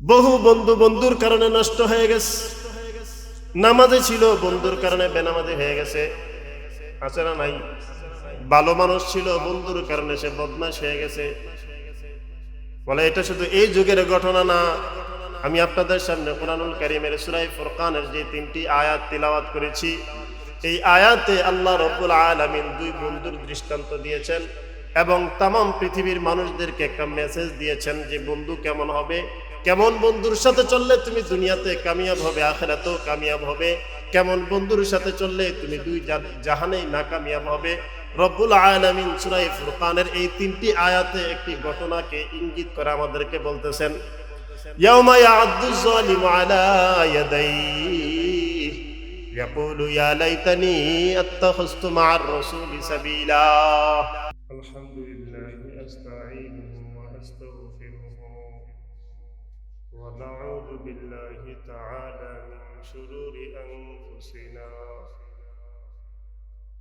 বহু বন্ধু বন্ধুর কারণে নষ্ট হয়ে গেছে। নামাজে ছিল, বন্ধুর কারণে বেনামাজি হয়ে গেছে। আছে না নাই? ভালো মানুষ ছিল, বন্ধুর কারণে সে বদমাশ হয়ে গেছে। বলে, এটা শুধু এই যুগের ঘটনা না। আমি আপনাদের সামনে কোরআনুল কারিমের সুরাই ফুরকানের যে তিনটি আয়াত তিলাওয়াত করেছি, এই আয়াতে আল্লাহ রব্বুল আলামিন দুই বন্ধুর দৃষ্টান্ত দিয়েছেন এবং তাম পৃথিবীর মানুষদেরকে একটা মেসেজ দিয়েছেন যে বন্ধু কেমন হবে? কেমন বন্ধুর সাথে চললে তুমি দুনিয়াতে কামিয়াব হবে, আখেরাতেও কামিয়াব হবে? কেমন বন্ধুর সাথে চললে তুমি দুই জাহানেই নাকামিয়াব হবে? রব্বুল আলামিন সূরা ফুরকানের এই তিনটি আয়াতে একটি ঘটনাকে ইঙ্গিত করে আমাদেরকে বলতেছেন আলহামদুলিল্লাহি।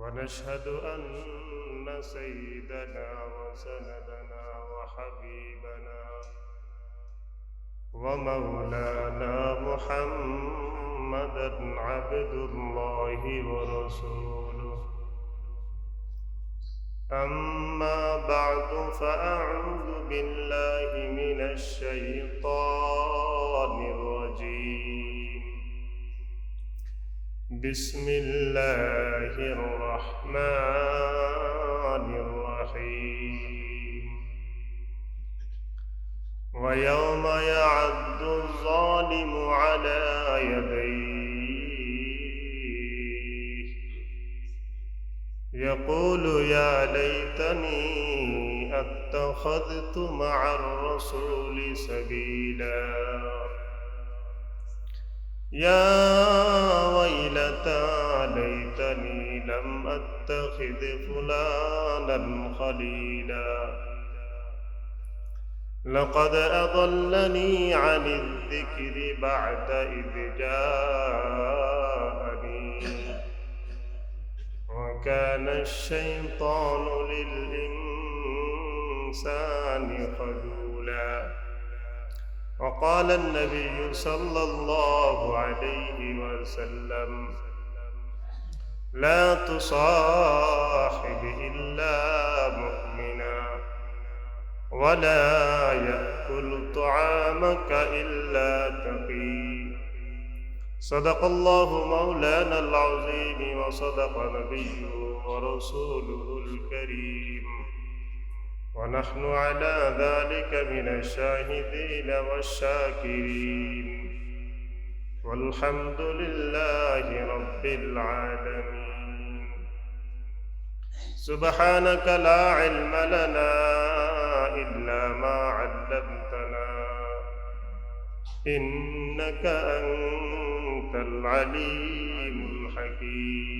ونشهد أن سيدنا وسندنا وحبيبنا ومولانا محمدا عبد الله ورسوله. أما بعد فأعوذ بالله من الشيطان الرجيم. بسم الله الرحمن الرحيم. ويوم يعد الظالم على يديه. يقول يا ليتني أتخذت مع الرسول سبيلا. يا ويلتى ليتني لم أتخذ فلانا خليلا. لقد أضلني عن الذكر بعد إذ جاءني. وكان الشيطان للإنسان خذولا. وقال النبي صلى الله عليه وسلم لا تصاحب إلا مؤمنا ولا يأكل طعامك إلا تقي. صدق الله مولانا العظيم وصدق نبيه ورسوله الكريم. ونحن على ذلك من الشاهدين والشاكرين. والحمد لله رب العالمين. سبحانك لا علم لنا إلا ما علمتنا. إنك أنت العليم الحكيم.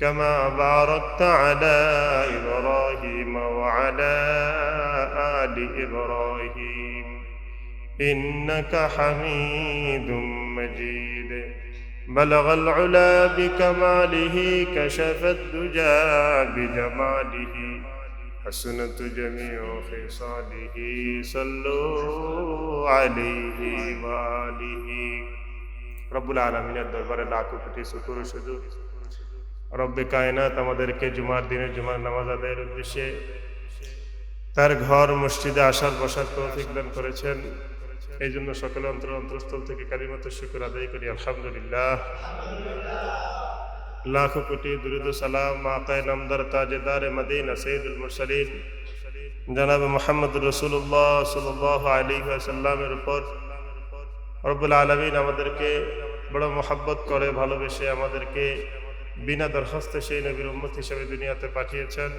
كما باركت على إبراهيم وعلى آل إبراهيم. إنك حميد مجيد. بلغ العلا بكماله كشف الدجى بجماله. حسنت جميع خصاله صلوا عليه وآله. رب العالمين الدربار لاکھو کوٹی شکر و রব্বে কায়নাত আমাদেরকে জুমার দিনে জুমার নামাজ আদায়ের উদ্দেশ্যে তার ঘর, মসজিদে আসার বসার তৌফিক দান করেছেন। এই জন্য সকলে অন্তর অন্তরস্থল থেকে কালিমাত শুকুর আদায় করি। আলহামদুলিল্লাহ। লাখো কোটি দুরুদ সালাম মাকায় নামদার তাজেদার মদিনা সৈয়দুল মুরসালিন। জনাব মোহাম্মদ রসুল্লাহ সাল্লাহ আলী সাল্লামের উপর রব্বুল আলমিন আমাদেরকে বড় মোহাব্বত করে, ভালোবেসে আমাদেরকে বিনা দরখাস্তে সেই নবীর উম্মত হিসেবে দুনিয়াতে পাঠিয়েছেন।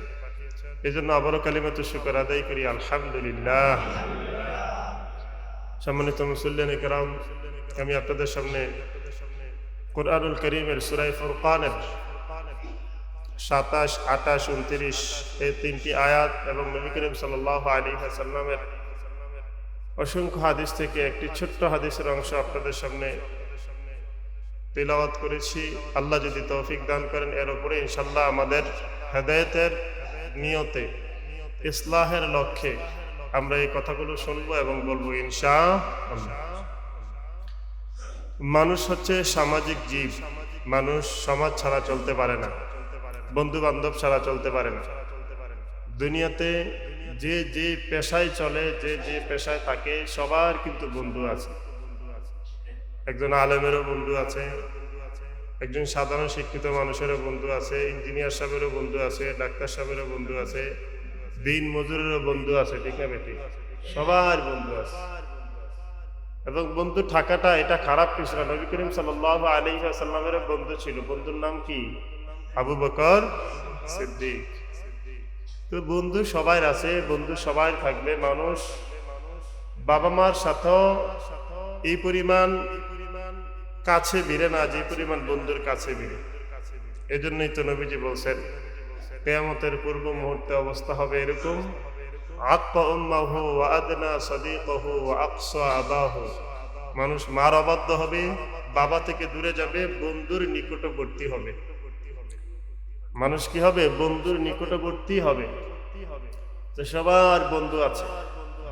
এই জন্য আবারও কালিমাত শুকর আদায় করি, আলহামদুলিল্লাহ। সম্মানিত মুসল্লিন একরাম আমি আপনাদের সামনে কোরআনুল করিমের সুরাই ফুরকানের সাতাশ, আঠাশ, উনত্রিশ, এই তিনটি আয়াত এবং নবী করিম সাল্লাহ আলী সাল্লামের অসংখ্য হাদিস থেকে একটি ছোট্ট হাদিসের অংশ আপনাদের সামনে তেলাওয়াত করেছি। আল্লাহ যদি তৌফিক দান করেন, এর উপরে ইনশাল্লাহ আমাদের হেদায়েতের নিয়তে, ইসলাহের লক্ষ্যে আমরা এই কথাগুলো শুনব এবং বলব ইনশা মানুষ হচ্ছে সামাজিক জীব। মানুষ সমাজ ছাড়া চলতে পারে না। বন্ধু বান্ধব ছাড়া চলতে পারে না। দুনিয়াতে যে যে পেশায় চলে, যে যে পেশায় থাকে, সবার কিন্তু বন্ধু আছে। একজন আলেমেরও বন্ধু আছে, একজন সাধারণ শিক্ষিত মানুষেরও বন্ধু আছে, ইঞ্জিনিয়ার সাহেবেরও বন্ধু আছে, ডাক্তার সাহেবেরও বন্ধু আছে, দিন মজুরেরও বন্ধু আছে, ঠিক না বেটি? সবার বন্ধু আছে। এবং বন্ধু থাকাটা এটা খারাপ কিছু না। নবী করিম সাল্লাহ আলী বন্ধু ছিল। বন্ধুর নাম কি? আবু বকর সিদ্দিক। তো বন্ধু সবাই আছে, বন্ধু সবাই থাকবে। মানুষ বাবা মার সাথেও এই পরিমাণ কাছে ভিড়ে না, যে পরিমাণ বন্ধুর কাছে ভিড়ে। এজন্যই তো নবীজি বলছেন, কেয়ামতের পূর্ব মুহূর্তে অবস্থা হবে এরকম। মানুষ মার অবাধ্য হবে, বাবা থেকে দূরে যাবে, বন্ধুর নিকটবর্তী হবে। মানুষ কি হবে? বন্ধুর নিকটবর্তী হবে। তো সবার বন্ধু আছে।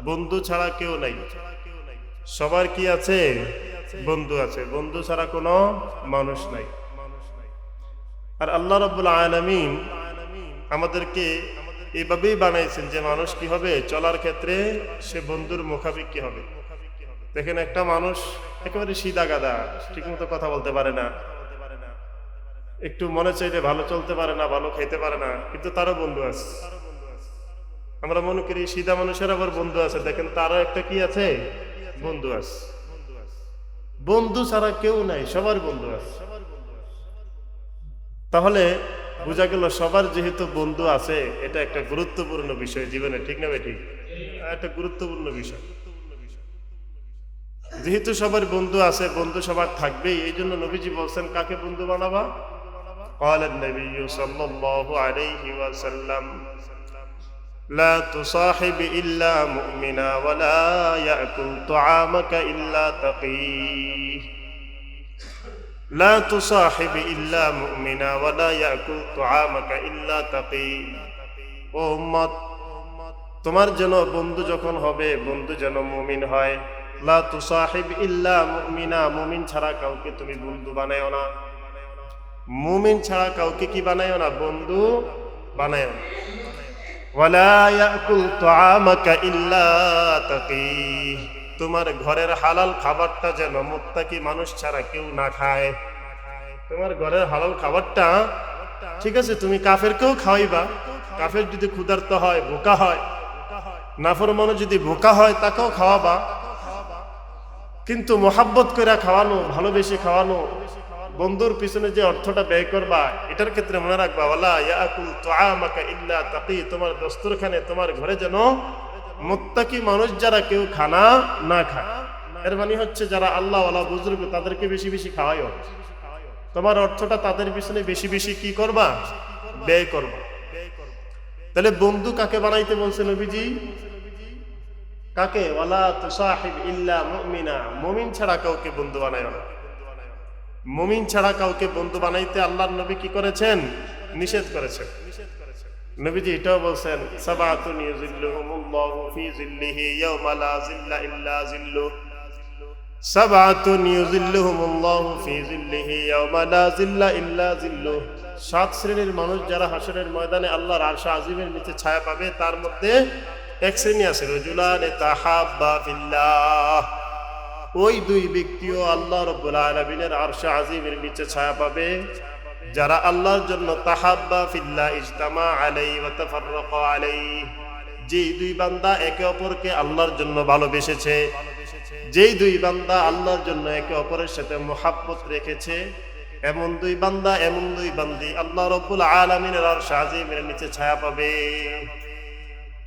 বন্ধু ছাড়া কেউ নাই। সবার কি আছে? বন্ধু আছে। বন্ধু ছাড়া কোনো মানুষ নাই। আর আল্লাহ রব্বুল আলমিন আমাদেরকে এইভাবেই বানাইছেন যে মানুষ কি হবে? চলার ক্ষেত্রে সে বন্ধুর মুখাপেক্ষি হবে। দেখেন একটা মানুষ একেবারে সিদা গাদা ঠিক মতো কথা বলতে পারে না। একটু মনে চাইলে ভালো চলতে পারে না, ভালো খাইতে পারে না, কিন্তু তারও বন্ধু আছে। আমরা মনে করি সিধা মানুষের আবার বন্ধু আছে। দেখেন তারও একটা কি আছে? বন্ধু আছে। বন্ধু ছাড়া কেউ নাই সবার বন্ধু আছে তাহলে বোঝা গেল সবার যেহেতু বন্ধু আছে এটা একটা গুরুত্বপূর্ণ বিষয় জীবনে ঠিক না ঠিক একটা গুরুত্বপূর্ণ বিষয় যেহেতু সবার বন্ধু আছে বন্ধু সবার থাকবেই এই জন্য নবীজি বলছেন কাকে বন্ধু বানাবা قال النبي صلى الله عليه وسلم لا تصاحب إلا مؤمنا ولا يأكل طعامك إلا تقيه لا تصاحب إلا مؤمنا ولا يأكل طعامك إلا تقي ও উম্মত তোমার যেন বন্ধু যখন হবে বন্ধু যেন মুমিন হয় লা তুসাহিব ইল্লা মুমিনা মুমিন ছাড়া কাউকে তুমি বন্ধু বানায়ও না মুমিন ছাড়া কাউকে কি বানায়ও না বন্ধু বানায়ও না তোমার ঘরের হালাল খাবারটা যেন মুত্তাকি মানুষ ছাড়া কেউ না খায়। তোমার ঘরের হালাল খাবারটা, ঠিক আছে, তুমি কাফেরকেও খাওয়াইবা। কাফের যদি ক্ষুধার্ত হয়, বোকা হয়। নাফরমানও যদি বোকা হয়, তাকেও খাওয়াবা। কিন্তু মোহাব্বত করে খাওয়ানো, ভালোবেসে খাওয়ানো বন্ধুর পিছনে যে অর্থটা ব্যয় করবা, এটার ক্ষেত্রে মনে রাখবা ওলা ইয়াকুল তুআমাকা ইল্লা তাকি তোমার দস্তরখানে তোমার ঘরে যেন মোত্তাকি মানুষ যারা কেউ খানা না খায়। এর মানে হচ্ছে যারা আল্লাহ ওয়ালা বুজুর্গ, তাদেরকে বেশি বেশি খাওয়াইও তোমার অর্থটা তাদের পিছনে বেশি বেশি কি করবা? ব্যয় করবা। তাহলে বন্ধু কাকে বানাইতে বলছে নবীজি? কাকে? ওয়ালা তুসাহিব ইল্লা মুমিনা মুমিন ছাড়া কাউকে বন্ধু বানায় না। মুমিন ছাড়া কাউকে বন্ধু বানাইতে আল্লাহর নবী কি করেছেন? নিষেধ করেছেন। নবীজি এটাও বলছেন, সাবাতুন ইউজিল্লুহুমুল্লাহু ফি জিল্লিহি ইয়াওমা লা জিল্লা ইল্লা জিল্লুহ সাবাতুন ইউজিল্লুহুমুল্লাহু ফি জিল্লিহি ইয়াওমা লা জিল্লা ইল্লা জিল্লুহ সাত শ্রেণির মানুষ যারা হাসরের ময়দানে আল্লাহর আরশা আজিমের নিচে ছায়া পাবে, তার মধ্যে এক শ্রেণি আছে, রজুলান তাহাব্বা ফিল্লাহ। ওই দুই ব্যক্তিও আল্লাহ রব্বুল আলমিনের আরশা আজিমের নিচে ছায়া পাবে। যারা আল্লাহর জন্য তাহাব্বা ফিল্লাহ ইজতামা আলাই ওয়া তাফাররাকা আলাই যেই দুই বান্দা একে অপরকে আল্লাহর জন্য ভালোবেসেছে, যেই দুই বান্দা আল্লাহর জন্য একে অপরের সাথে মোহাব্বত রেখেছে, এমন দুই বান্দা, এমন দুই বান্দি আল্লাহ রব্বুল আলমিনের আর শাহজিমের নিচে ছায়া পাবে।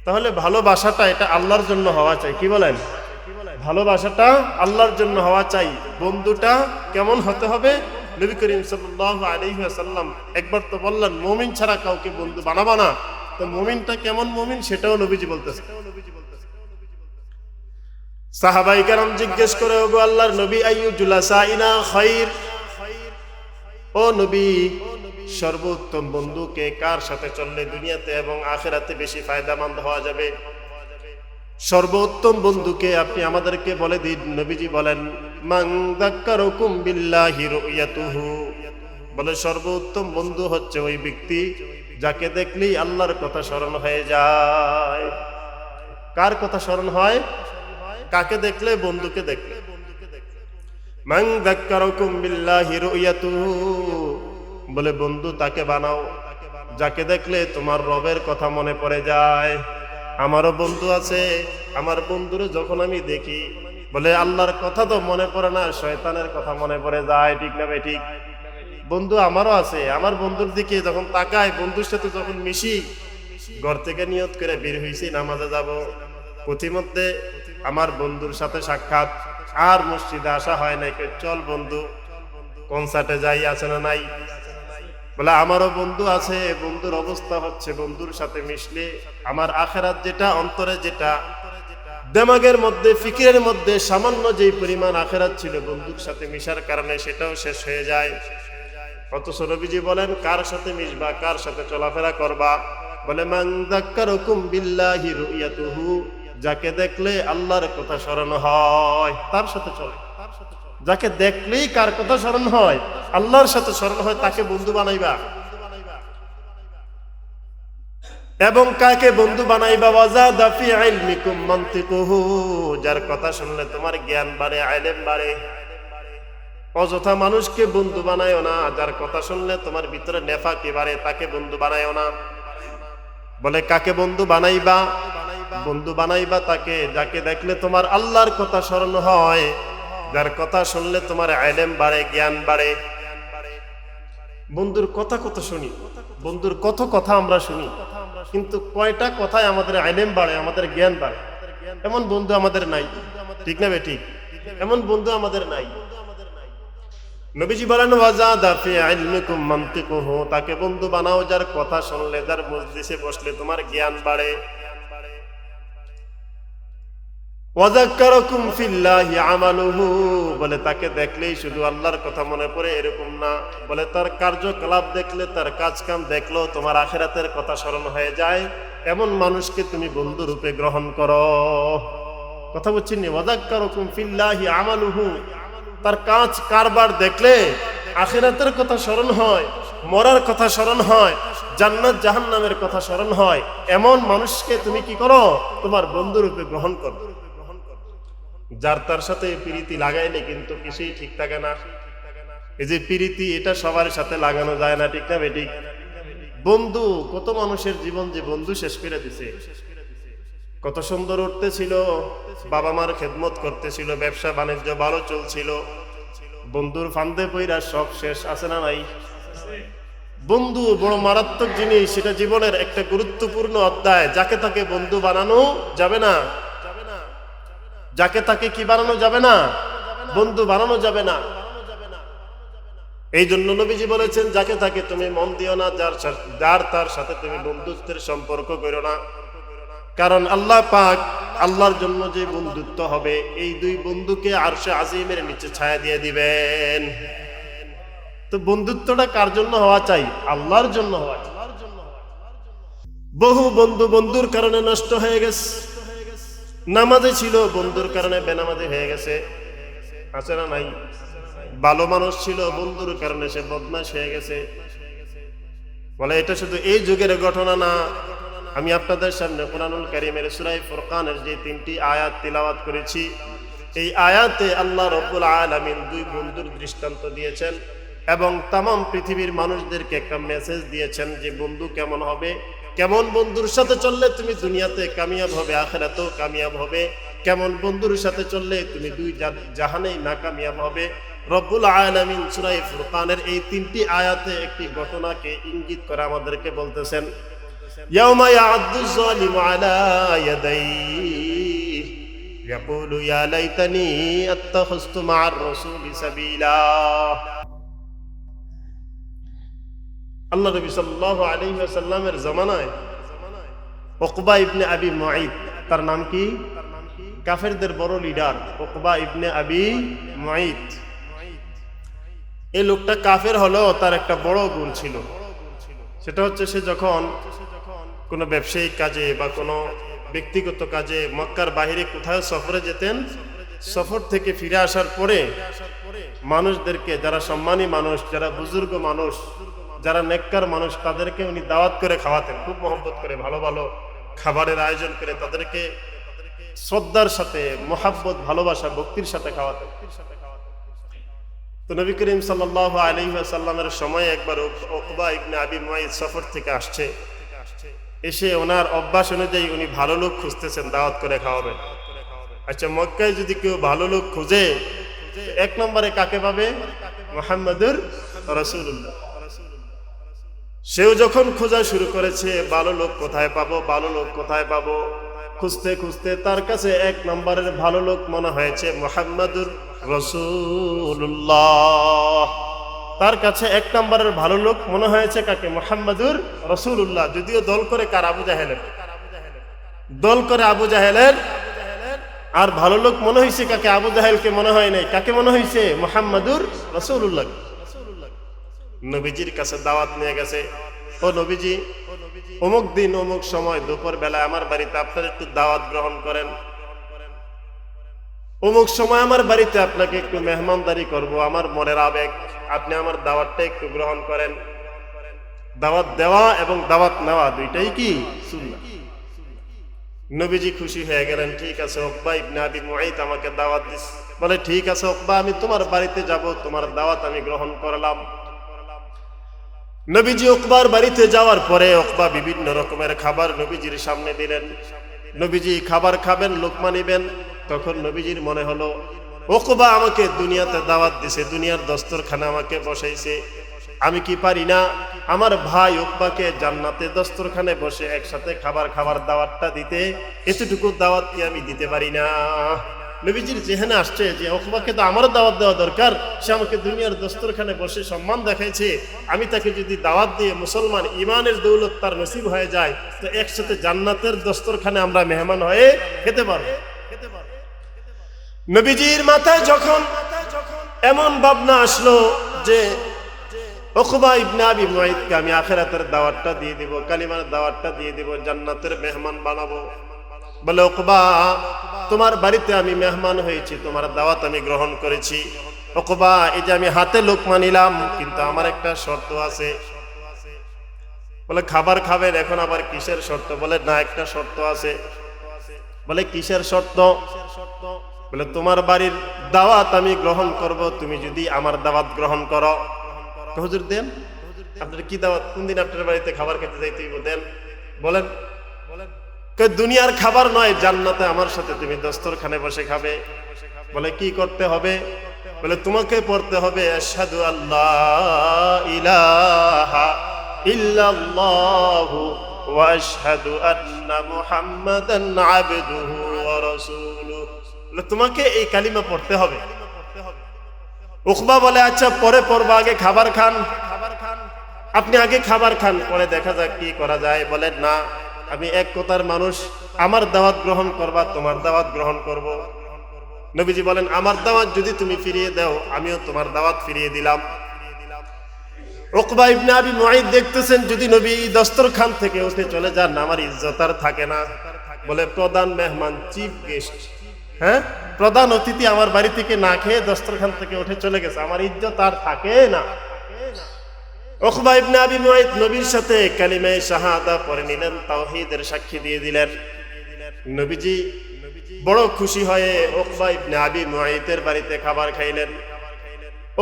তাহলে ভালোবাসাটা এটা আল্লাহর জন্য হওয়া চাই, কি বলেন? ভালোবাসাটা আল্লাহর জন্য হওয়া চাই। বন্ধুটা কেমন হতে হবে? নবী করিম ওয়াসাল্লাম একবার তো বললেন, মমিন ছাড়া কাউকে বন্ধু বানাবা না। তো মমিনটা কেমন মমিন সেটাও নবীজি বলতেছে। সাহাবাই কারাম জিজ্ঞেস করে, ওগো আল্লাহর নবী, আইয়ু জুলাসাইনা খাইর? ও নবী, সর্বোত্তম বন্ধুকে কার সাথে চললে দুনিয়াতে এবং আখেরাতে বেশি ফায়দামন্দ হওয়া যাবে? সর্বোত্তম বন্ধুকে আপনি আমাদেরকে বলে দিন। নবীজি বলেন বলে, সর্বোত্তম বন্ধু হচ্ছে ওই ব্যক্তি যাকে দেখলেই আল্লাহর কথা স্মরণ হয়ে যায়। কার কথা স্মরণ হয়? কাকে দেখলে? বন্ধুকে দেখলে। বলে, বন্ধু, তাকে বানাও। যাকে দেখলে তোমার রবের কথা মনে পড়ে যায়। আমারও বন্ধু আছে, আমার বন্ধুরে যখন আমি দেখি, বলে আল্লাহর কথা তো মনে পড়ে না, শয়তানের কথা মনে পড়ে যায়, ঠিক না ভাই, ঠিক? বন্ধু আমারও আছে, আমার বন্ধুর দিকে যখন তাকাই, বন্ধুর সাথে যখন মিশি, ঘর থেকে নিয়ত করে বের হয়েছি নামাজে যাব। প্রতিমধ্যে আমার বন্ধুর সাথে সাক্ষাৎ, আর মসজিদে আসা হয় নাই চল বন্ধু কনসার্টে যাই, আছে না নাই? বলে, আমারও বন্ধু আছে, বন্ধুর অবস্থা হচ্ছে বন্ধুর সাথে মিশলে আমার আখেরাত যেটা, অন্তরে যেটা, দেমাগের মধ্যে, ফিকিরের মধ্যে সামান্য যেই পরিমাণ আখেরাত ছিল বন্ধুর সাথে মিশার কারণে সেটাও শেষ হয়ে যায়। অথচ রবিজি বলেন, কার সাথে মিশবা, কার সাথে চলাফেরা করবা? বলে যাকে দেখলে আল্লাহর কথা স্মরণ হয়, তার সাথে চলে। যাকে দেখলেই কার কথা স্মরণ হয়, আল্লাহর সাথে স্মরণ হয়, তাকে বন্ধু বানাইবা। এবং কাকে বন্ধু বানাইবা? যার কথা শুনলে তোমার জ্ঞান বাড়ে বাড়ে। অযথা মানুষকে বন্ধু বানায়ও না, যার কথা শুনলে তোমার ভিতরে নেফাকি বাড়ে, তাকে বন্ধু বানায়ও না। বলে, কাকে বন্ধু বানাইবা? বন্ধু বানাইবা তাকে, যাকে দেখলে তোমার আল্লাহর কথা স্মরণ হয় যার কথা শুনলে তোমার আইলেম বাড়ে, জ্ঞান বাড়ে। বন্ধুর কথা কত শুনি, বন্ধুর কত কথা আমরা শুনি, কিন্তু কয়টা কথায় আমাদের আইলেম বাড়ে, আমাদের জ্ঞান বাড়ে। এমন বন্ধু আমাদের নাই, ঠিক না বে ঠিক? এমন বন্ধু আমাদের নাই। নবীজি বলেন তাকে বন্ধু বানাও যার কথা শুনলে, যার মজলিসে বসলে তোমার জ্ঞান বাড়ে। ওয়াজাক্কারাকুম ফিল্লাহি আমালুহু, বলে তাকে দেখলেই শুধু আল্লাহর কথা মনে পড়ে এরকম না। বলে তার কার্যকলাপ দেখলে, তার কাজ কাম দেখলেও তোমার আখেরাতের কথা স্মরণ হয়ে যায়। এমন মানুষকে তুমি বন্ধু রূপে গ্রহণ করো। কথা ফিল্লাহি আমালুহু। তার কাজ কারবার দেখলে আখেরাতের কথা স্মরণ হয়, মরার কথা স্মরণ হয়, জান্নাত জাহান্নামের কথা স্মরণ হয়। এমন মানুষকে তুমি কি করো? তোমার বন্ধু রূপে গ্রহণ করো। যার তার সাথে প্রীতি লাগাইলে কিন্তু কিছুই ঠিক থাকে না। এই যে প্রীতি, এটা সবার সাথে লাগানো যায় না, ঠিক না বেঠিক বন্ধু, কত মানুষের জীবন যে বন্ধু শেষ করে দিছে। কত সুন্দর উঠতেছিল বাবা মার খেদমত করতেছিল, ব্যবসা, বাণিজ্য ভালো চলছিল। বন্ধুর ফান্দে পইরা সব শেষ, আছে না নাই? বন্ধু, বড় মারাত্মক জিনিস, সেটা জীবনের একটা গুরুত্বপূর্ণ অধ্যায়। যাকে তাকে বন্ধু বানানো যাবে না। যাকে তাকে কি বানানো যাবে না? বন্ধু বানানো যাবে না। এই জন্য নবীজি বলেছেন, যাকে তাকে তুমি মন দিও না, যার যার তার সাথে তুমি বন্ধুত্বের সম্পর্ক করো না। কারণ আল্লাহ পাক আল্লাহর জন্য যে বন্ধুত্ব হবে, এই দুই বন্ধুকে আরশে আজিমের নিচে ছায়া দিয়ে দিবেন। তো বন্ধুত্বটা কার জন্য হওয়া চাই? আল্লাহর জন্য হওয়া চাই। বহু বন্ধু বন্ধুর কারণে নষ্ট হয়ে গেছে। নামাজে ছিল, বন্ধুর কারণে বেনামাজি হয়ে গেছে। আছে না নাই? ভালো মানুষ ছিল, বন্ধুর কারণে সে বদমাশ হয়ে গেছে। বলে, এটা শুধু এই যুগের ঘটনা না। আমি আপনাদের সামনে কোরআনুল কারিমের সুরাই ফুরকানের যে তিনটি আয়াত তিলাওয়াত করেছি, এই আয়াতে আল্লাহ রব্বুল আলামিন দুই বন্ধুর দৃষ্টান্ত দিয়েছেন এবং তাম পৃথিবীর মানুষদেরকে একটা মেসেজ দিয়েছেন যে, বন্ধু, কেমন হবে? কেমন বন্ধুর সাথে চললে তুমি দুনিয়াতে কামিয়াব হবে, আখেরাতেও কামিয়াব হবে। কেমন বন্ধুর সাথে চললে তুমি দুই জাহানেই না কামিয়াব হবে। রব্বুল আলামিন সূরা ফুরকানের এই তিনটি আয়াতে একটি ঘটনাকে ইঙ্গিত করে আমাদেরকে বলতেছেন ইয়াদাইহি, ইয়াকুলু ইয়া লাইতানি আত্তাখাযতু মা'আর রাসূলি সাবিলা। আল্লাহ নবী সাল্লাল্লাহু আলাইহি ওয়াসাল্লামের জামানায় উকবা ইবনে আবি মুঈদ, তার নাম কি? কাফেরদের বড় লিডার ওকবা ইবনে আবি মুঈদ। এই লোকটা কাফের হলেও তার একটা বড় গুণ ছিল। সেটা হচ্ছে সে যখন কোনো ব্যবসায়িক কাজে বা কোনো ব্যক্তিগত কাজে মক্কার বাইরে কোথাও সফরে যেতেন, সফর থেকে ফিরে আসার পরে মানুষদেরকে, যারা সম্মানী মানুষ, যারা বুজুর্গ মানুষ যারা নেককার মানুষ, তাদেরকে উনি দাওয়াত করে খাওয়াতেন। খুব মহব্বত করে, ভালো ভালো খাবারের আয়োজন করে তাদেরকে শ্রদ্ধার সাথে, মহাব্বত, ভালোবাসা, ভক্তির সাথে খাওয়াতেন। তো নবী করিম সাল্লাহ আলী সাল্লামের সময় একবার ওকবা ইবনে আবি মুঈদ সফর থেকে আসছে। এসে ওনার অভ্যাস অনুযায়ী উনি ভালো লোক খুঁজতেছেন, দাওয়াত করে খাওয়াবেন। আচ্ছা মক্কায় যদি কেউ ভালো লোক খুঁজে, এক নম্বরে কাকে পাবে? মোহাম্মদুর রসুল্লাহ সেও যখন খোঁজা শুরু করেছে, ভালো লোক কোথায় পাবো, ভালো লোক কোথায় পাবো? খুঁজতে খুঁজতে তার কাছে এক নম্বরের ভালো লোক মনে হয়েছে, মোহাম্মদুর রসুল্লাহ তার কাছে এক নম্বরের ভালো লোক মনে হয়েছে কাকে? মোহাম্মদুর রসুল্লাহ যদিও দল করে কার আবু জাহেলের? দল করে আবু জাহেলের। আর ভালো লোক মনে হয়েছে কাকে? আবু জাহেলকে মনে হয় নাই। কাকে মনে হয়েছে? মোহাম্মদুর রসুল্লাহ নবীজির কাছে দাওয়াত নিয়ে গেছে। ও নবীজি, অমুক দিন, অমুক সময় দুপুর বেলায় আমার বাড়িতে আপনার একটু দাওয়াত গ্রহণ করেন। অমুক সময় আমার বাড়িতে আপনাকে একটু মেহমানদারি করব, আমার মনের আবেগ, আপনি আমার দাওয়াতটা একটু গ্রহণ করেন। দাওয়াত দেওয়া এবং দাওয়াত নেওয়া দুইটাই কি? নবীজি খুশি হয়ে গেলেন, ঠিক আছে অকবা ইবনে আবি মুঈদ আমাকে দাওয়াত দিস। বলে, ঠিক আছে অকবা আমি তোমার বাড়িতে যাব, তোমার দাওয়াত আমি গ্রহণ করলাম। নবীজি অকবার বাড়িতে যাওয়ার পরে ওকবা বিভিন্ন রকমের খাবার নবীজির সামনে দিলেন। নবীজি খাবার খাবেন, লোকমা নিবেন। তখন নবীজির মনে হলো ওকবা আমাকে দুনিয়াতে দাওয়াত দিছে, দুনিয়ার দস্তরখানে আমাকে বসাইছে। আমি কি পারি না? আমার ভাই ওকবাকে জান্নাতে দস্তরখানে বসে একসাথে খাবার খাবার দাওয়াতটা দিতে, এতটুকু দাওয়াত কি আমি দিতে পারি না? নবীজির যেখানে আসছে যে ওকবাকে তো আমারও দাওয়াত দেওয়া দরকার, সে আমাকে দুনিয়ার দস্তরখানে বসে সম্মান দেখাইছে। আমি তাকে যদি দাওয়াত দিয়ে মুসলমান ইমানের দৌলত তার নসিব হয়ে যায়, তো একসাথে জান্নাতের দস্তরখানে আমরা মেহমান হয়ে খেতে পারব। নবীজির মাথায় যখন এমন ভাবনা আসলো যে ওখবা ইবনে আবি আমি আখিরাতের দাওয়াতটা দিয়ে দিব, কালিমার দাওয়াতটা দিয়ে দিব, জান্নাতের মেহমান বানাবো। বলে, ওকবা, তোমার বাড়িতে আমি মেহমান হয়েছি, তোমার দাওয়াত আমি গ্রহণ করেছি। ওকবা, এই যে আমি হাতে লোকমা নিলাম, কিন্তু আমার একটা শর্ত আছে। বলে, খাবার খাবেন, এখন আবার কিসের শর্ত? বলে, না, একটা শর্ত আছে। বলে, কিসের শর্ত? বলে, তোমার বাড়ির দাওয়াত আমি গ্রহণ করব, তুমি যদি আমার দাওয়াত গ্রহণ করো। হুজুর, দেন। আপনার কি দাওয়াত? কোন দিন আপনার বাড়িতে খাবার খেতে যাইতে দেন। বলেন। দুনিয়ার খাবার নয়, জান্নাতে আমার সাথে তুমি দস্তরখানে বসে খাবে। বলে, কি করতে হবে? বলে, তোমাকে পড়তে হবে, আশহাদু আল্লাহ ইলাহা তোমাকে এই কালিমা পড়তে হবে। উকবা বলে আচ্ছা পরে পড়বা, আগে খাবার খান। খাবার খান আপনি আগে খাবার খান, পরে দেখা যাক কি করা যায়। বলেন না। আমি এক কথার মানুষ, আমার দাওয়াত গ্রহণ করবা, তোমার দাওয়াত গ্রহণ করব। নবীজি বলেন, আমার দাওয়াত যদি তুমি ফিরিয়ে দাও, আমিও তোমার দাওয়াত ফিরিয়ে দিলাম। ওকবা ইবনে আবি মুঈদ দেখতেছেন, যদি নবী দস্তরখান থেকে উঠে চলে যান, আমার ইজ্জত আর থাকে না। বলে, প্রধান মেহমান, চিফ গেস্ট হ্যাঁ? প্রধান অতিথি আমার বাড়ি থেকে না খেয়ে দস্তরখান থেকে উঠে চলে গেছে। আমার ইজ্জত আর থাকে না। ওখবা ইবনে আবি মুঈদ নবীর সাথে কালিমায়ে শাহাদা পড়ে নিলেন, তাওহীদের সাক্ষী দিয়ে দিলেন। নবীজি বড় খুশি হয়ে ওখবা ইবনে আবি মুঈদের বাড়িতে খাবার খাইলেন।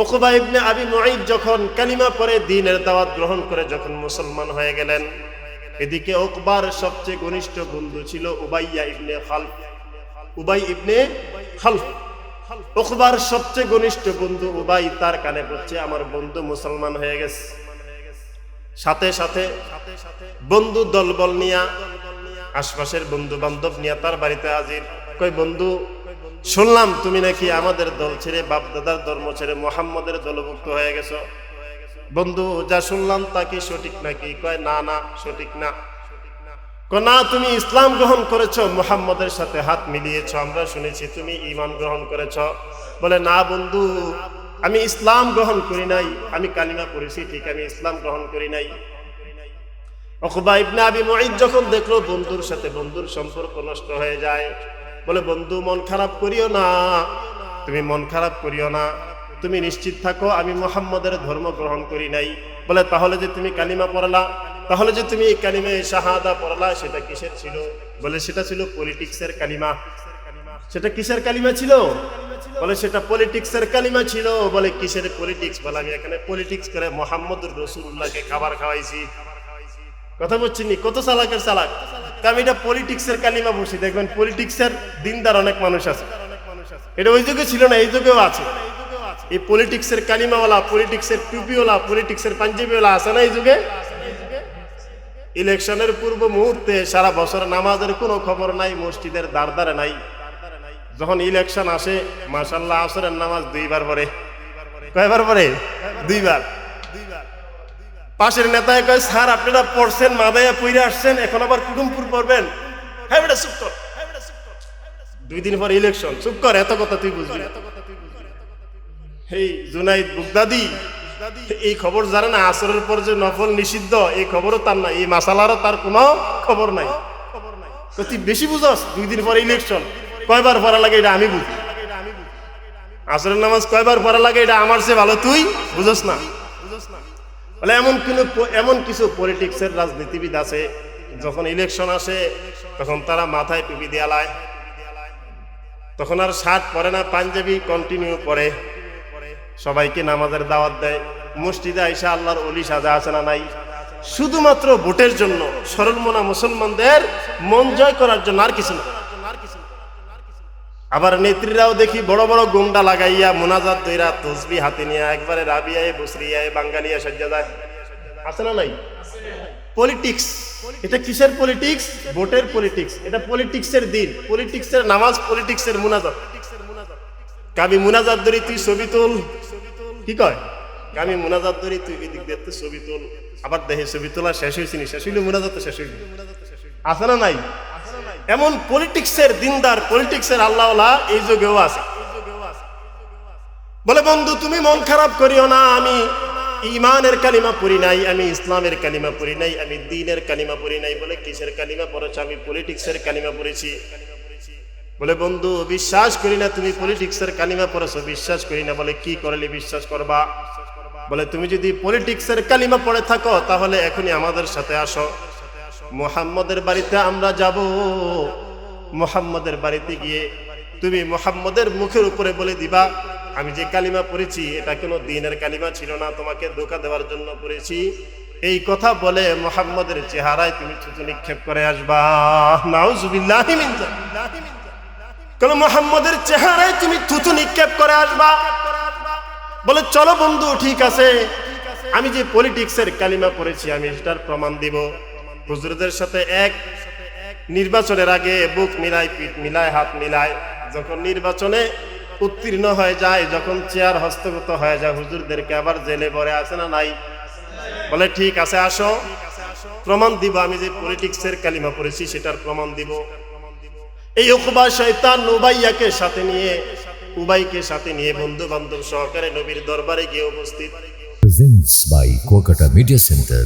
ওকুবা ইবনে আবি মুঈদ যখন কালিমা পরে দিনের দাওয়াত গ্রহণ করে যখন মুসলমান হয়ে গেলেন, এদিকে ওকবার সবচেয়ে ঘনিষ্ঠ বন্ধু ছিল উবাইয়া ইবনে খালফ। উবাই ইবনে খালফ। ওকবার সবচেয়ে ঘনিষ্ঠ বন্ধু উবাই, তার কানে পড়ছে, আমার বন্ধু মুসলমান হয়ে গেছে। সাথে সাথে বন্ধু দলবল নিয়া, আশপাশের বন্ধু বান্ধব নিয়ে তার বাড়িতে হাজির। কই বন্ধু, শুনলাম তুমি নাকি আমাদের দল ছেড়ে বাপ দাদার ধর্ম ছেড়ে মোহাম্মদের দলভুক্ত হয়ে গেছো। বন্ধু, যা শুনলাম তা কি সঠিক নাকি? কয়, না না, সঠিক না। না, তুমি ইসলাম গ্রহণ করেছ, মোহাম্মদের সাথে হাত মিলিয়েছ, আমরা শুনেছি তুমি ইমান গ্রহণ করেছ। বলে, না, বন্ধু আমি ইসলাম গ্রহণ করি নাই, আমি কালিমা পড়েছি, ঠিক আমি ইসলাম গ্রহণ করি নাই। অকুবা ইবনে আবি মুঈদ যখন দেখল বন্ধুর সাথে বন্ধুর সম্পর্ক নষ্ট হয়ে যায়, বলে, বন্ধু, মন খারাপ করিও না, তুমি মন খারাপ করিও না, তুমি নিশ্চিত থাকো আমি মোহাম্মদের ধর্ম গ্রহণ করি নাই। বলে, তাহলে যে তুমি কালিমা পড়লা, তাহলে যে তুমি কালিমে শাহাদা পড়লা, সেটা কিসের ছিল? বলে, সেটা ছিল পলিটিক্সের কালিমা। সেটা কিসের কালিমা ছিল? বলে সেটা পলিটিক্সের কালিমা ছিল। বলে কিসের পলিটিক্স বলে আমি এখানে পলিটিক্স করে মোহাম্মদ রসুল্লাহকে খাবার খাওয়াইছি। কথা বলছি নি? কত চালাকের চালাক? তা আমি এটা পলিটিক্সের কালিমা বসি দেখবেন পলিটিক্সের দিনদার অনেক মানুষ আছে। এটা ওই যুগে ছিল না, এই যুগেও আছে। এই পলিটিক্সের কালিমাওয়ালা পলিটিক্সের টুপিওয়ালা পলিটিক্সের পাঞ্জাবিওয়ালা আছে না এই যুগে? ইলেকশনের পূর্ব মুহূর্তে সারা বছর নামাজের কোনো খবর নাই, মসজিদের দ্বারে নাই। যখন ইলেকশন আসে মাসাল্লাহ আসরের নামাজ দুইবার পরে কয়বার পরে দুইবার। পাশের নেতায় কয়, স্যার, আপনারা পড়ছেন মাদায়া পইরে আসছেন, এখন আবার কুটুমপুর পড়বেন। হ্যাঁ বেটা, চুপ কর। দুই দিন পর ইলেকশন চুপ কর, এত কথা তুই বুঝবি। এই জুনাইদ বুগদাদি, এই খবর জানে না, আসরের পর যে নফল নিষিদ্ধ, এই খবরও তার নাই এই মাসালারও তার কোনো খবর নাই। তো তুই বেশি বুঝস, দুই দিন পর ইলেকশন কয়বার পড়া লাগে এটা আমি বুঝি। আসরের নামাজ কয়বার পড়া লাগে এটা আমার চেয়ে ভালো। তুই বুঝস না। বলে এমন কোনো এমন কিছু পলিটিক্সের রাজনীতিবিদ আছে, যখন ইলেকশন আসে, তখন তারা মাথায় টুপি দেয়ালায় তখন আর শার্ট পরে না, পাঞ্জাবি কন্টিনিউ পরে সবাইকে নামাজের দাওয়াত দেয়। মসজিদে আইসা আল্লাহর অলি সাজা আছে না নাই? শুধুমাত্র ভোটের জন্য সরল মনা মুসলমানদের মন জয় করার জন্য আর কিছু না। আবার নেত্রীরাও দেখি বড় বড় গুন্ডা লাগাইয়া মোনাজাত দইরা তসবি হাতে নিয়ে একবারে রাবিয়ায়, বসরিয়ায় বাঙ্গালিয়া সজ্জা যায়। আছে না নাই? পলিটিক্স এটা কিসের পলিটিক্স ভোটের পলিটিক্স এটা পলিটিক্সের দিন। পলিটিক্সের নামাজ পলিটিক্সের মুনাজাত। কাবি মুনাজাত ধরি তুই ছবি তুল। কি কয়? কামি মুনাজাত ধরি তুই এদিক দিয়ে তুই ছবি তুল। আবার দেহে ছবি তোলা শেষ হয়েছে নি? শেষ হইলে মুনাজাত শেষ হইল আছে না নাই? এমন পলিটিক্সের দিনদার পলিটিক্সের আল্লাহওয়ালা এই যুগেও আছে। বলে, বন্ধু, তুমি মন খারাপ করিও না, আমি ইমানের কালিমা পড়ি নাই, আমি ইসলামের কালিমা পড়ি নাই, আমি দিনের কালিমা পড়ি নাই। বলে, কিসের কালিমা পড়েছ? আমি পলিটিক্সের কালিমা পড়েছি। বলে, বন্ধু, বিশ্বাস করি না, তুমি পলিটিক্সের কালিমা পড়েছো, বিশ্বাস করি না। বলে, কি করলে বিশ্বাস করবা? বলে, তুমি যদি পলিটিক্সের কালিমা পড়ে থাকো, তাহলে এখনই আমাদের সাথে আসো। মোহাম্মদের বাড়িতে আমরা যাব। মোহাম্মদের বাড়িতে গিয়ে তুমি মোহাম্মদের মুখের উপরে বলে দিবা, আমি যে কালিমা পড়েছি, এটা কোনো দিনের কালিমা ছিল না, তোমাকে ধোকা দেওয়ার জন্য পড়েছি। এই কথা বলে মোহাম্মদের চেহারায় তুমি থুতু নিক্ষেপ করে আসবা। যালিক। মোহাম্মদের চেহারায় তুমি থুতু নিক্ষেপ করে আসবা? বলে, চলো বন্ধু, ঠিক আছে। আমি যে পলিটিক্সের কালিমা পড়েছি, আমি সেটার প্রমাণ দিব। হুজুরদের সাথে এক নির্বাচনের আগে বুক মিলায় পিঠ মিলায় হাত মিলায় যখন নির্বাচনে উত্তীর্ণ হয়ে যায়, যখন চেয়ার হস্তগত হয়ে যায়, হুজুরদেরকে আবার জেলে ভরে আসে না নাই? বলে, ঠিক আছে, আসো। প্রমাণ দিব আমি যে পলিটিক্সের কালিমা পড়েছি, সেটার প্রমাণ দিব। এই উকবা শয়তান উবাইয়াকে সাথে নিয়ে, উবাইকে সাথে নিয়ে বন্ধু বান্ধব সহকারে নবীর দরবারে গিয়ে উপস্থিত। Presents by Kuakata media centre